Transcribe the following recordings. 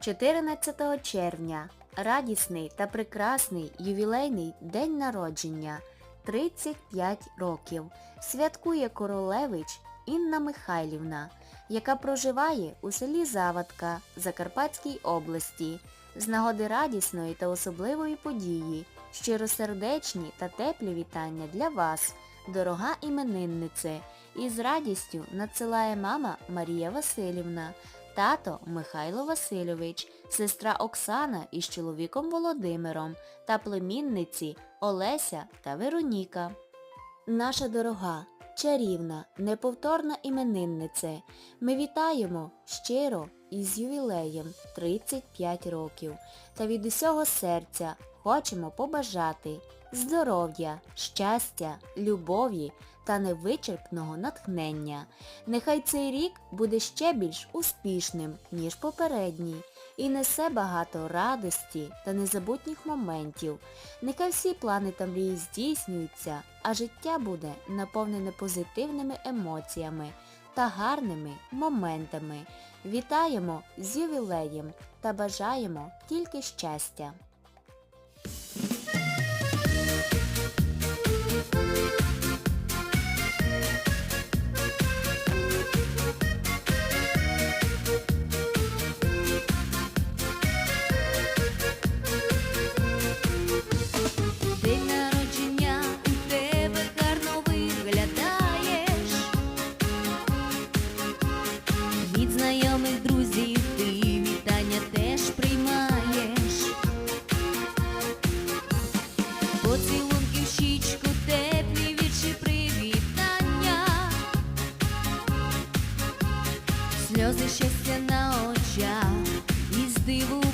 14 червня. Радісний та прекрасний ювілейний день народження. 35 років. Святкує королевич Інна Михайлівна, яка проживає у селі Завадка Закарпатській області. З нагоди радісної та особливої події, щиросердечні та теплі вітання для вас, дорога імениннице, і з радістю надсилає мама Марія Васильівна, тато Михайло Васильович, сестра Оксана із чоловіком Володимиром та племінниці Олеся та Вероніка. Наша дорога, чарівна, неповторна імениннице, ми вітаємо щиро із ювілеєм 35 років та від усього серця хочемо побажати здоров'я, щастя, любові та невичерпного натхнення. Нехай цей рік буде ще більш успішним, ніж попередній, і несе багато радості та незабутніх моментів. Нехай всі плани та мрії здійснюються, а життя буде наповнене позитивними емоціями та гарними моментами. Вітаємо з ювілеєм та бажаємо тільки щастя. Сльози щастя на очах і здивування.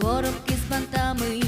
коробки з бантами.